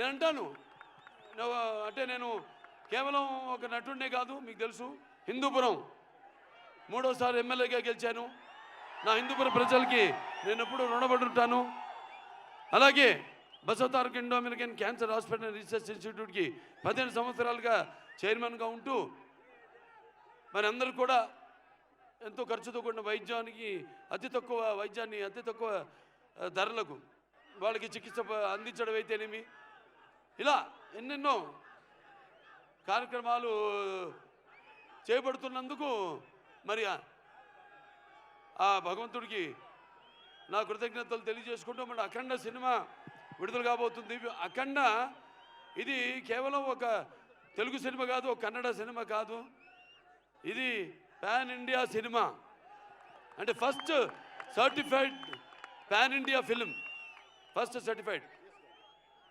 నేను అంటాను అంటే నేను కేవలం ఒక నటుడినే కాదు మీకు తెలుసు హిందూపురం. మూడోసారి ఎమ్మెల్యేగా గెలిచాను. నా హిందూపురం ప్రజలకి నేను ఎప్పుడు రుణపడి ఉంటాను అలాగే Basavatarak Indo American cancer hospital research ఇన్స్టిట్యూట్కి పదిహేను సంవత్సరాలుగా చైర్మన్గా ఉంటూ మరి అందరూ కూడా ఎంతో ఖర్చుతో కూడిన వైద్యానికి అతి తక్కువ వైద్యాన్ని అతి తక్కువ ధరలకు వాళ్ళకి చికిత్స అందించడం అయితేనేమి ఇలా ఎన్నెన్నో కార్యక్రమాలు చేపడుతున్నందుకు మరి ఆ- భగవంతుడికి నా కృతజ్ఞతలు తెలియజేసుకుంటూ మన అఖండ సినిమా విడుదల కాబోతుంది. అఖండ ఇది కేవలం ఒక తెలుగు సినిమా కాదు ఒక కన్నడ సినిమా కాదు. ఇది పాన్ ఇండియా సినిమా. అంటే first certified pan India film. First certified.